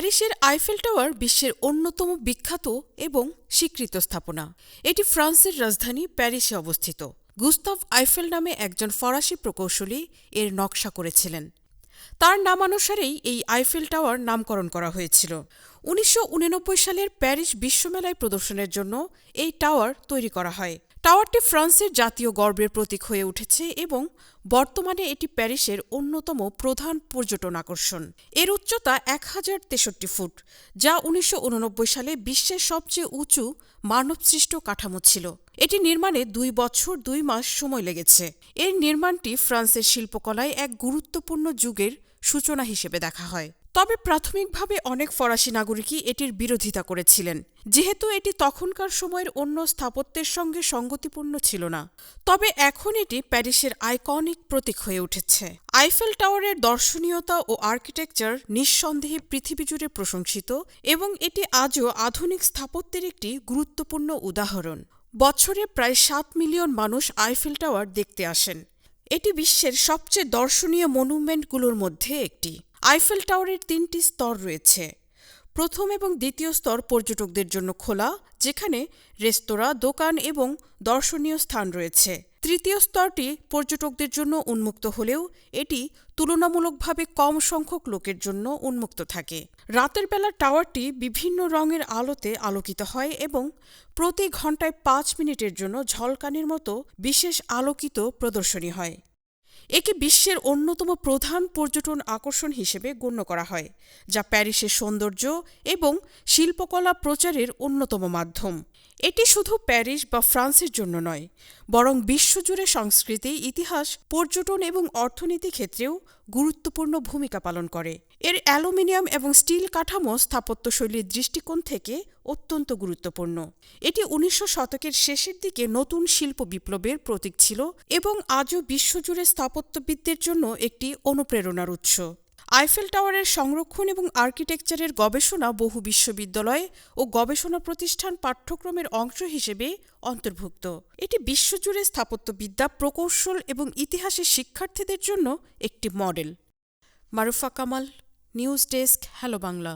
প্যারিসের Eiffel tower বিশ্বের অন্যতম বিখ্যাত এবং স্বীকৃত স্থাপনা। এটি ফ্রান্সের রাজধানী প্যারিসে অবস্থিত। গুস্তাভ আইফেল নামে একজন ফরাসি প্রকৌশলী এর নকশা করেছিলেন। তার নামানুসারেই এই আইফেল টাওয়ার নামকরণ করা হয়েছিল। উনিশশো উননব্বই সালের প্যারিস বিশ্বমেলায় প্রদর্শনের জন্য এই টাওয়ার তৈরি করা হয়। টাওয়ারটি ফ্রান্সের জাতীয় গর্বের প্রতীক হয়ে উঠেছে এবং বর্তমানে এটি প্যারিসের অন্যতম প্রধান পর্যটন আকর্ষণ। এর উচ্চতা এক হাজার তেষট্টি ফুট, যা উনিশশো উননব্বই সালে বিশ্বের সবচেয়ে উঁচু মানবসৃষ্ট কাঠামো ছিল। এটি নির্মাণে দুই বছর দুই মাস সময় লেগেছে। এর নির্মাণটি ফ্রান্সের শিল্পকলায় এক গুরুত্বপূর্ণ যুগের সূচনা হিসেবে দেখা হয়। তবে প্রাথমিকভাবে অনেক ফরাসি নাগরিকই এটির বিরোধিতা করেছিলেন। যেহেতু এটি তখনকার সময়ের অন্য স্থাপত্যের সঙ্গে সঙ্গতিপূর্ণ ছিল না, তবে এখন এটি প্যারিসের আইকনিক প্রতীক হয়ে উঠেছে। আইফেল টাওয়ারের দর্শনীয়তা ও আর্কিটেকচার নিঃসন্দেহে পৃথিবী জুড়ে প্রশংসিত এবং এটি আজও আধুনিক স্থাপত্যের একটি গুরুত্বপূর্ণ উদাহরণ। বছরে প্রায় সাত মিলিয়ন মানুষ আইফেল টাওয়ার দেখতে আসেন। এটি বিশ্বের সবচেয়ে দর্শনীয় মনুমেন্টগুলোর মধ্যে একটি। আইফেল টাওয়ারের তিনটি স্তর রয়েছে। প্রথম এবং দ্বিতীয় স্তর পর্যটকদের জন্য খোলা, যেখানে রেস্তোরাঁ, দোকান এবং দর্শনীয় স্থান রয়েছে। তৃতীয় স্তরটি পর্যটকদের জন্য উন্মুক্ত হলেও এটি তুলনামূলকভাবে কম সংখ্যক লোকের জন্য উন্মুক্ত থাকে। রাতের বেলা টাওয়ারটি বিভিন্ন রঙের আলোতে আলোকিত হয় এবং প্রতি ঘন্টায় পাঁচ মিনিটের জন্য ঝলকানির মতো বিশেষ আলোকিত প্রদর্শনী হয়। একে বিশ্বের অন্যতম প্রধান পর্যটন আকর্ষণ হিসেবে গণ্য করা হয়, যা প্যারিসের সৌন্দর্য এবং শিল্পকলা প্রচারের অন্যতম মাধ্যম। এটি শুধু প্যারিস বা ফ্রান্সের জন্য নয়, বরং বিশ্বজুড়ে সংস্কৃতি, ইতিহাস, পর্যটন এবং অর্থনীতি ক্ষেত্রেও গুরুত্বপূর্ণ ভূমিকা পালন করে। এর অ্যালুমিনিয়াম এবং স্টিল কাঠামো স্থাপত্যশৈলীর দৃষ্টিকোণ থেকে অত্যন্ত গুরুত্বপূর্ণ। এটি উনিশশো শতকের শেষের দিকে নতুন শিল্প বিপ্লবের প্রতীক ছিল এবং আজও বিশ্বজুড়ে স্থাপত্যবিদদের জন্য একটি অনুপ্রেরণার উৎস। আইফেল টাওয়ারের সংরক্ষণ এবং আর্কিটেকচারের গবেষণা বহু বিশ্ববিদ্যালয় ও গবেষণা প্রতিষ্ঠান পাঠ্যক্রমের অংশ হিসেবে অন্তর্ভুক্ত। এটি বিশ্বজুড়ে স্থাপত্যবিদ্যা, প্রকৌশল এবং ইতিহাসের শিক্ষার্থীদের জন্য একটি model. Marufa Kamal, news desk, hello Bangla.